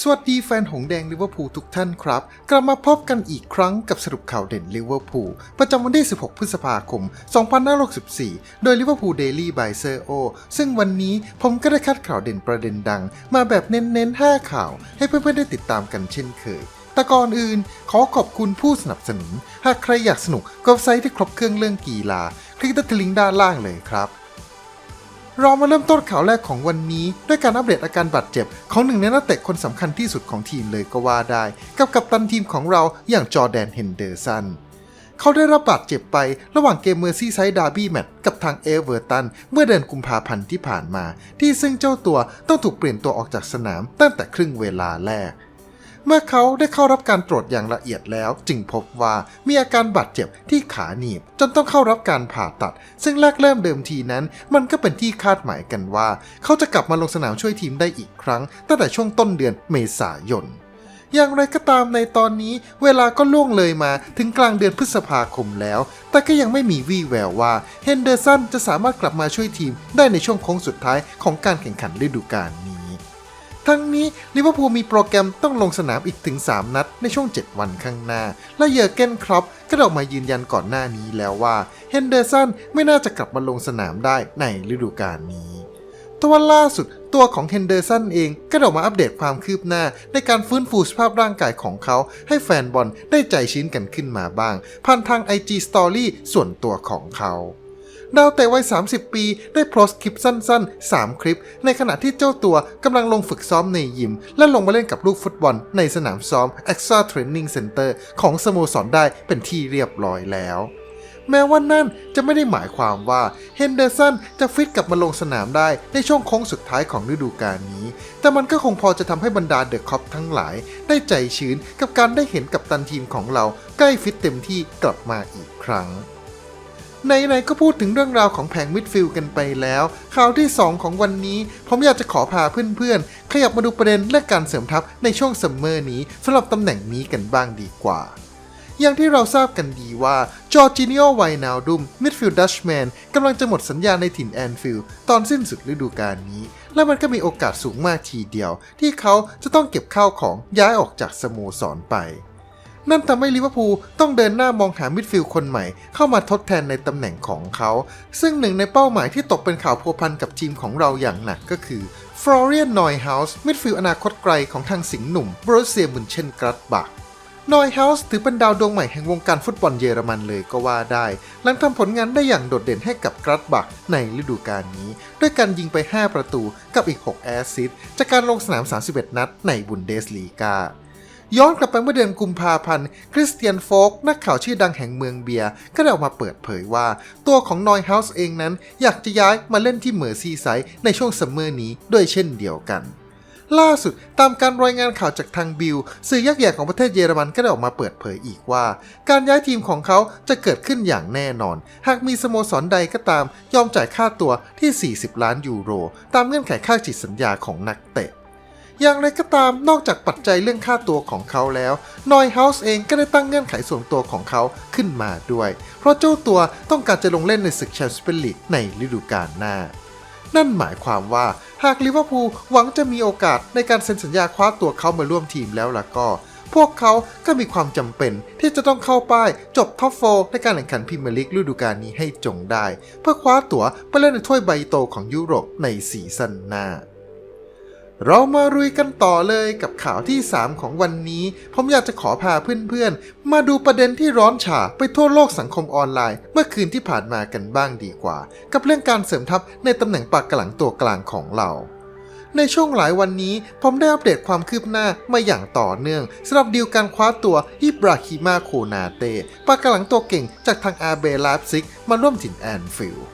สวัสดีแฟนหงแดงลิเวอร์พูลทุกท่านครับ กลับมาพบกันอีกครั้งกับสรุปข่าวเด่นลิเวอร์พูลประจำวันที่ 16 พฤษภาคม 2564 โดยลิเวอร์พูลเดลี่บายเซอร์โอซึ่งวันนี้ผมก็ได้คัดข่าวเด่นประเด็นดัง มาแบบเน้นๆ 5 ข่าว ให้เพื่อนๆ ได้ติดตามกันเช่นเคยแต่ก่อนอื่นขอขอบคุณผู้สนับสนุน หากใครอยากสนุกก็ไซต์ที่ครบเครื่องเรื่องกีฬา คลิกที่ลิงก์ด้านล่างเลยครับ เรามาเริ่มต้นข่าวแรกของวันนี้ ด้วยการอัปเดตอาการบาดเจ็บ ของหนึ่งในนักเตะคนสำคัญที่สุดของทีมเลยก็ว่าได้ กับกัปตันทีมของเราอย่างจอแดนเฮนเดอร์สันเขาได้รับบาดเจ็บไประหว่างเกมเมอร์ซี่ไซด์ดาร์บี้แมตช์กับทางเอเวอร์ตันเมื่อเดือนกุมภาพันธ์ที่ผ่านมา ที่ซึ่งเจ้าตัวต้องถูกเปลี่ยนตัวออกจากสนามตั้งแต่ครึ่งเวลาแรก เมื่อเขาได้เข้ารับการตรวจอย่างละเอียดแล้ว จึงพบว่ามีอาการบาดเจ็บที่ขาหนีบ จนต้องเข้ารับการผ่าตัด ซึ่งแรกเริ่มเดิมทีนั้น มันก็เป็นที่คาดหมายกันว่า เขาจะกลับมาลงสนามช่วยทีมได้อีกครั้ง ตั้งแต่ช่วงต้นเดือนเมษายนอย่างไรก็ตามในตอนนี้เวลาก็ล่วงเลยมาถึงกลางเดือนพฤษภาคมแล้ว แต่ก็ยังไม่มีวี่แววว่าเฮนเดอร์สันจะสามารถกลับมาช่วยทีมได้ในช่วงโค้งสุดท้ายของการแข่งขันฤดูกาลนี้ ทั้งนี้ลิเวอร์พูลมีโปรแกรมต้องลงสนามอีกถึง 3 นัดในช่วง 7 วันข้างหน้า และเยอร์เกนครอปก็ออกมายืนยันก่อนหน้านี้แล้วว่าเฮนเดอร์สันไม่น่าจะกลับมาลงสนามได้ในฤดูกาลนี้แต่ว่าล่าสุดตัวของเฮนเดอร์สันเองก็ออกมาอัปเดตความคืบหน้า ในการฟื้นฟูสภาพร่างกายของเขา ให้แฟนบอลได้ใจชื้นกันขึ้นมาบ้าง ผ่านทาง IG Story ส่วนตัวของเขา ดาวเตะวัย 30 ปี ได้โพสต์คลิปสั้นๆ 3 คลิป ในขณะที่เจ้าตัวกำลังลงฝึกซ้อมในยิม และลงมาเล่นกับลูกฟุตบอลในสนามซ้อม Axa Training Center ของสโมสรได้เป็นที่เรียบร้อยแล้วแม้ว่านั่นจะไม่ได้หมายความว่าเฮนเดอร์สันจะฟิตกลับมาลงสนามได้ในช่วงโค้งสุดท้ายของฤดูกาลนี้ แต่มันก็คงพอจะทำให้บรรดาเดอะคอปทั้งหลาย ได้ใจชื้นกับการได้เห็นกับตันทีมของเราใกล้ฟิตเต็มที่กลับมาอีกครั้ง ไหนๆก็พูดถึงเรื่องราวของแผงมิดฟิลด์กันไปแล้ว ข่าวที่ 2 ของวันนี้ ผมอยากจะขอพาเพื่อนๆ ขยับมาดูประเด็นเรื่องการเสริมทัพในช่วงซัมเมอร์นี้สำหรับตำแหน่งนี้กันบ้างดีกว่าอย่างที่เราทราบกันดีว่าจอร์จินิโอไวนาลดุมมิดฟิลด์ดัชแมนกำลังจะหมดสัญญาในถิ่นแอนฟิลด์ตอนสิ้นสุดฤดูกาลนี้ และมันก็มีโอกาสสูงมากทีเดียว ที่เขาจะต้องเก็บข้าวของย้ายออกจากสโมสรไป นั่นทำให้ลิเวอร์พูลต้องเดินหน้ามองหามิดฟิลด์คนใหม่ เข้ามาทดแทนในตำแหน่งของเขา ซึ่งหนึ่งในเป้าหมายที่ตกเป็นข่าวพัวพันกับทีมของเราอย่างหนักก็คือฟลอเรียนนอยเฮาส์มิดฟิลด์อนาคตไกลของทางสิงห์หนุ่มบรูเซียมุนเชนกรัตบักนอยเฮาส์ถือเป็นดาวดวงใหม่แห่งวงการฟุตบอลเยอรมันเลยก็ว่าได้ หลังทำผลงานได้อย่างโดดเด่นให้กับกรัตบักในฤดูกาลนี้ ด้วยการยิงไป 5 ประตูกับอีก 6 แอสซิสต์จากการลงสนาม 31 นัดในบุนเดสลีกา ย้อนกลับไปเมื่อเดือนกุมภาพันธ์ คริสเตียนโฟก นักข่าวชื่อดังแห่งเมืองเบียร์ก็ได้ออกมาเปิดเผยว่า ตัวของนอยเฮาส์เองนั้น อยากจะย้ายมาเล่นที่เมอร์ซีไซด์ในช่วงซัมเมอร์นี้ด้วยเช่นเดียวกันล่าสุดตามการรายงานข่าวจากทางบิลสื่อยักษ์ใหญ่ของประเทศเยอรมันก็ได้ออกมาเปิดเผยอีกว่า การย้ายทีมของเขาจะเกิดขึ้นอย่างแน่นอน หากมีสโมสรใดก็ตาม ยอมจ่ายค่าตัวที่ 40 ล้านยูโร ตามเงื่อนไขค่าจิตสัญญาของนักเตะ อย่างไรก็ตามนอกจากปัจจัยเรื่องค่าตัวของเขาแล้วนอยเฮาส์เองก็ได้ตั้งเงื่อนไขส่วนตัวของเขาขึ้นมาด้วย เพราะเจ้าตัวต้องการจะลงเล่นในศึกแชมเปี้ยนลีกในฤดูกาลหน้า นั่นหมายความว่าหากลิเวอร์พูลหวังจะมีโอกาสในการเซ็นสัญญาคว้าตัวเขามาร่วมทีมแล้วล่ะก็ พวกเขาก็มีความจำเป็นที่จะต้องเข้าป้ายจบท็อปโฟในการแข่งขันพรีเมียร์ลีกฤดูกาลนี้ให้จงได้ เพื่อคว้าตั๋วไปเล่นในถ้วยใบโตของยุโรปในซีซั่นหน้า เรามารุยกันต่อเลยกับข่าวที่ 3 ของวันนี้ ผมอยากจะขอพาเพื่อนๆ มาดูประเด็นที่ร้อนฉาไปทั่วโลกสังคมออนไลน์ เมื่อคืนที่ผ่านมากันบ้างดีกว่า กับเรื่องการเสริมทัพในตำแหน่งปากกระหลังตัวกลางของเรา ในช่วงหลายวันนี้ ผมได้อัปเดตความคืบหน้ามาอย่างต่อเนื่องสำหรับดีลการคว้าตัวอิบราฮิมาโคนาเตปากกระหลังตัวเก่งจากทางอาเบลาฟซิก มาร่วมถิ่นแอนฟิลด์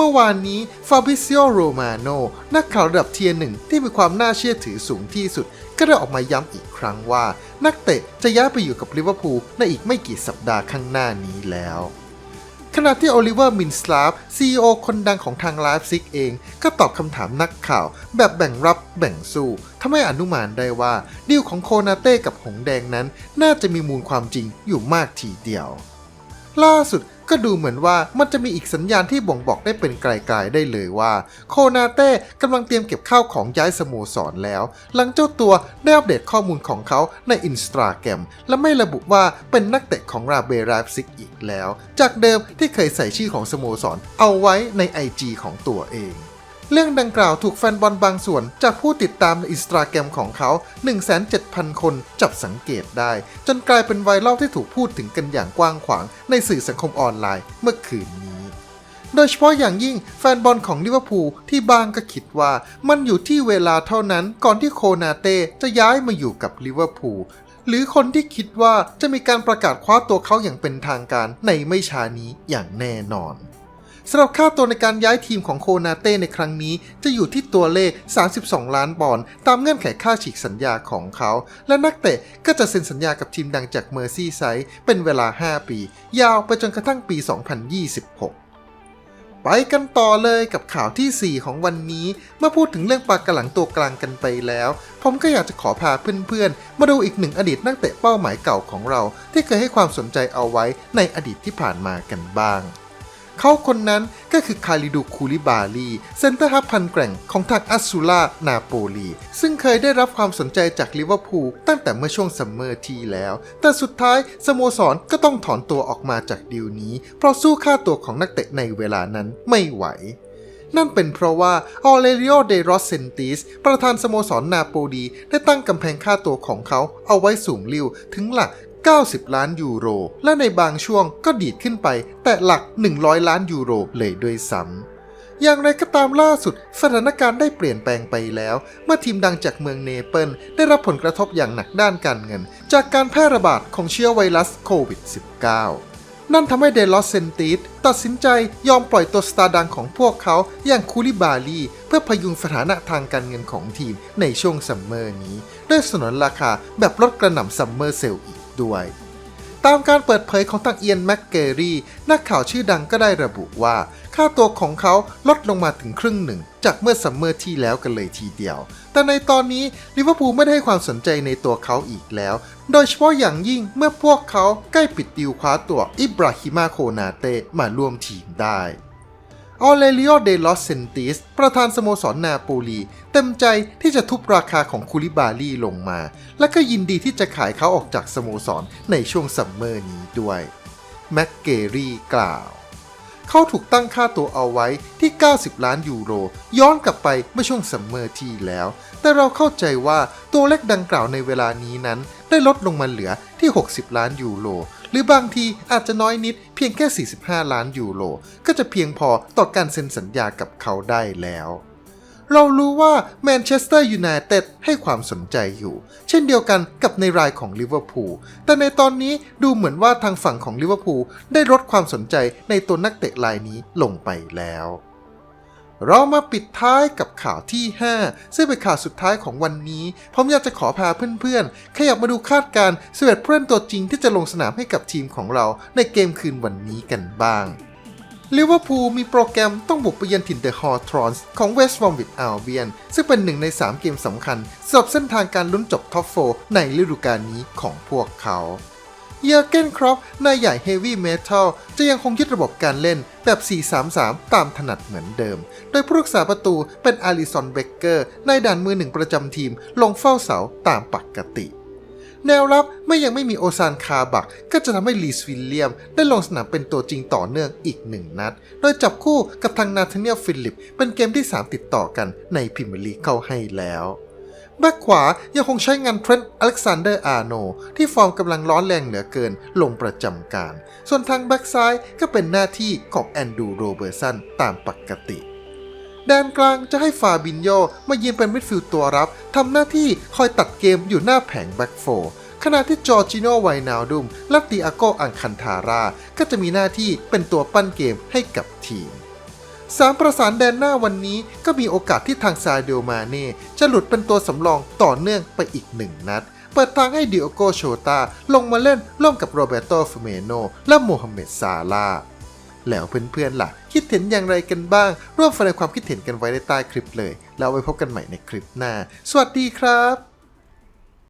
เมื่อวานนี้ฟาบิซิโอโรมาโนนักข่าวระดับเทียร์หนึ่งที่มีความน่าเชื่อถือสูงที่สุด ก็ได้ออกมาย้ำอีกครั้งว่า นักเตะจะย้ายไปอยู่กับลิเวอร์พูลในอีกไม่กี่สัปดาห์ข้างหน้านี้แล้วขณะที่โอลิเวอร์มินสลาฟซีอคนดังของทางไลฟ์ซิกเอง ก็ตอบคำถามนักข่าว แบบแบ่งรับแบ่งสู้ทำให้อนุมานได้ว่าดีลของโคนาเต้กับหงแดงนั้น น่าจะมีมูลความจริงอยู่มากทีเดียว ล่าสุด ก็ดูเหมือนว่ามันจะมีอีกสัญญาณที่บ่งบอกได้เป็นไกลๆได้เลยว่า โคนาเต้กำลังเตรียมเก็บข้าวของย้ายสโมสรแล้ว หลังเจ้าตัวได้อัปเดตข้อมูลของเขาในอินสตาแกรมและไม่ระบุว่าเป็นนักเตะของราเบราฟซิกอีกแล้ว จากเดิมที่เคยใส่ชื่อของสโมสรเอาไว้ใน IG ของตัวเอง เรื่องดังกล่าวถูกแฟนบอลบางส่วน จากผู้ติดตามในอินสตาแกรมของเขา 1,700,000 คนจับสังเกตได้ จนกลายเป็นไวรัลที่ถูกพูดถึงกันอย่างกว้างขวางในสื่อสังคมออนไลน์เมื่อคืนนี้ โดยเฉพาะอย่างยิ่งแฟนบอลของลิเวอร์พูลที่บางก็คิดว่ามันอยู่ที่เวลาเท่านั้นก่อนที่โคนาเต้จะย้ายมาอยู่กับลิเวอร์พูลหรือคนที่คิดว่าจะมีการประกาศคว้าตัวเขาอย่างเป็นทางการในไม่ช้านี้อย่างแน่นอน สำหรับค่าตัวในการย้ายทีมของโคนาเต้ในครั้งนี้ จะอยู่ที่ตัวเลข 32 ล้านปอนด์ตามเงื่อนไขค่าฉีกสัญญาของเขา และนักเตะก็จะเซ็นสัญญากับทีมดังจากเมอร์ซี่ไซด์เป็นเวลา 5 ปี ยาวไปจนกระทั่งปี 2026ไปกันต่อเลยกับข่าวที่ 4 ของวันนี้ เมื่อพูดถึงเรื่องปากกระหลังตัวกลางกันไปแล้ว ผมก็อยากจะขอพาเพื่อนๆ มาดูอีกหนึ่งอดีตนักเตะเป้าหมายเก่าของเรา ที่เคยให้ความสนใจเอาไว้ในอดีตที่ผ่านมากันบ้าง เขาคนนั้นก็คือคาริดูคูลิบาลีเซนเตอร์ฮับพันแกร่งของทางอัสซูล่านาโปลี ซึ่งเคยได้รับความสนใจจากลิเวอร์พูลตั้งแต่เมื่อช่วงซัมเมอร์ที่แล้ว แต่สุดท้ายสโมสรก็ต้องถอนตัวออกมาจากดีลนี้ เพราะสู้ค่าตัวของนักเตะในเวลานั้นไม่ไหวนั่นเป็นเพราะว่าออเ l ริโอเดรอสเซนติสประธานสโมสรนาโปลีได้ตั้งกำแพงค่าตัวของเขาเอาไว้สูงลิ่วถึงหลัก 90 ล้านยูโร และในบางช่วงก็ดีดขึ้นไป แต่หลัก 100 ล้านยูโรเลยด้วยซ้ำอย่างไรก็ตามล่าสุด สถานการณ์ได้เปลี่ยนแปลงไปแล้ว เมื่อทีมดังจากเมืองเนเปิลได้รับผลกระทบอย่างหนักด้านการเงิน จากการแพร่ระบาดของเชื้อไวรัสโควิด -19 นั่นทำให้เดลอสเซนติสตัดสินใจยอมปล่อยตัวสตาร์ดังของพวกเขาอย่างคูลิบาลีเพื่อพยุงสถานะทางการเงินของทีมในช่วงซัมเมอร์นี้ ด้วยสนนราคาแบบลดกระหน่ำซัมเมอร์เซลล์อีก ด้วย ตามการเปิดเผยของทางเอียนแม็กเกอรี่นักข่าวชื่อดังก็ได้ระบุว่า ค่าตัวของเขาลดลงมาถึงครึ่งหนึ่ง จากเมื่อซัมเมอร์ที่แล้วกันเลยทีเดียว แต่ในตอนนี้ลิเวอร์พูลไม่ได้ให้ความสนใจในตัวเขาอีกแล้ว โดยเฉพาะอย่างยิ่งเมื่อพวกเขาใกล้ปิดดีลคว้าตัวอิบราฮิมาโคนาเตมาร่วมทีมได้ ออเ l ริโอเดลอสเซนติส ประธานสโมสรนาโปลี เต็มใจที่จะทุบราคาของคูลิบาลีลงมา และก็ยินดีที่จะขายเขาออกจากสโมสรในช่วงซัมเมอร์นี้ด้วย แม็กเกอรี่กล่าว เขาถูกตั้งค่าตัวเอาไว้ที่ 90 ล้านยูโร ย้อนกลับไปเมื่อช่วงซัมเมอร์ที่แล้ว แต่เราเข้าใจว่าตัวเลขดังกล่าวในเวลานี้นั้น ได้ลดลงมาเหลือที่ 60 ล้านยูโร หรือบางทีอาจจะน้อยนิดเพียงแค่ 45 ล้านยูโร ก็จะเพียงพอต่อการเซ็นสัญญากับเขาได้แล้วเรารู้ว่าแมนเชสเตอร์ยูไนเต็ดให้ความสนใจอยู่ เช่นเดียวกันกับในรายของลิเวอร์พูลแต่ในตอนนี้ดูเหมือนว่าทางฝั่งของลิเวอร์พูลได้ลดความสนใจในตัวนักเตะรายนี้ลงไปแล้ว เรามาปิดท้ายกับข่าวที่ 5 ซึ่งเป็นข่าวสุดท้ายของวันนี้ ผมอยากจะขอพาเพื่อนๆ ขยับมาดูคาดการณ์สเวตผู้เล่นตัวจริงที่จะลงสนามให้กับทีมของเราในเกมคืนวันนี้กันบ้างลิเวอร์พูลมีโปรแกรมต้องบุกไปเยือนถิ่นเดอะฮอร์ทรอนส์ของเวสต์บอมวิดอัลเบียนซึ่งเป็นหนึ่งใน 3 เกมสำคัญสำหรับเส้นทางการลุ้นจบท็อปโฟในฤดูกาลนี้ของพวกเขา เยอร์เกนครอปนายใหญ่เฮฟวี่เมทัลจะยังคงยึดระบบการเล่นแบบ 4-3-3 ตามถนัดเหมือนเดิม โดยผู้รักษาประตูเป็นอาริสันเบเกอร์นายด่านมือหนึ่งประจำทีม ลงเฝ้าเสาตามปกติ แนวรับไม่ยังไม่มีโอซานคาบัก ก็จะทำให้ลีสวิลเลียม ได้ลงสนามเป็นตัวจริงต่อเนื่องอีกหนึ่งนัด โดยจับคู่กับทางนาธาเนียลฟิลิป เป็นเกมที่ 3 ติดต่อกันในพรีเมียร์ลีกเข้าให้แล้ว แบ็กขวายังคงใช้งานเทรนต์อเล็กซานเดอร์อาร์โน ที่ฟอร์มกำลังร้อนแรงเหลือเกินลงประจำการ ส่วนทางแบ็กซ้ายก็เป็นหน้าที่ของแอนดูโรเบอร์สันตามปกติ แดนกลางจะให้ฟาบินโยมายืนเป็นมิดฟิลด์ตัวรับทำหน้าที่คอยตัดเกมอยู่หน้าแผงแบ็กโฟร์ขณะที่จอร์จิโนไวนาลดุมและติอาโกอังคันทารา ก็จะมีหน้าที่เป็นตัวปั้นเกมให้กับทีม สามประสานแดนหน้าวันนี้ก็มีโอกาสที่ทางซาเดลมาเน่จะหลุดเป็นตัวสำรองต่อเนื่องไปอีกหนึ่งนัด เปิดทางให้ดิโอโกโชตาลงมาเล่นร่วมกับโรเบโตฟเมโนและโมฮัมเหม็ดซาลาแล้วเพื่อนๆล่ะ คิดเห็นอย่างไรกันบ้าง ร่วมแสดงความคิดเห็นกันไว้ในใต้คลิปเลย แล้วไว้พบกันใหม่ในคลิปหน้า สวัสดีครับ